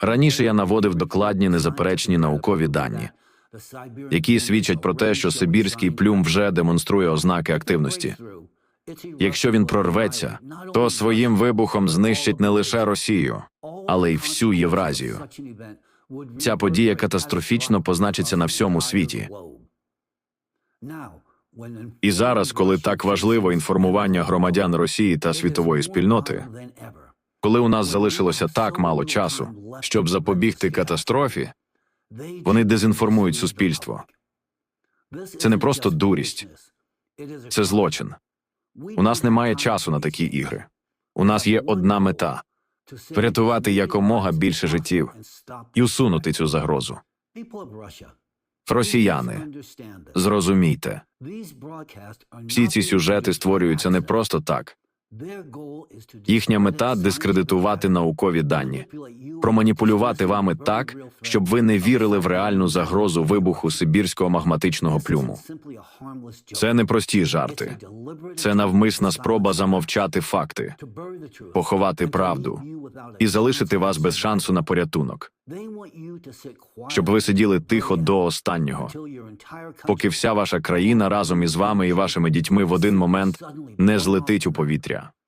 Раніше я наводив докладні незаперечні наукові дані, які свідчать про те, що сибірський плюм вже демонструє ознаки активності. Якщо він прорветься, то своїм вибухом знищить не лише Росію, але й всю Євразію. Ця подія катастрофічно позначиться на всьому світі. І зараз, коли так важливо інформування громадян Росії та світової спільноти, коли у нас залишилося так мало часу, щоб запобігти катастрофі, вони дезінформують суспільство. Це не просто дурість, Це злочин. У нас немає часу на такі ігри. У нас є одна мета врятувати якомога більше життів і усунути цю загрозу. Росіяни, зрозумійте, всі ці сюжети створюються не просто так. Їхня мета дискредитувати наукові дані, проманіпулювати вами так, щоб ви не вірили в реальну загрозу вибуху сибірського магматичного плюму. Це не прості жарти, це навмисна спроба замовчати факти, поховати правду і залишити вас без шансу на порятунок, щоб ви сиділи тихо до останнього, поки вся ваша країна разом із вами і вашими дітьми в один момент не злетить у повітря.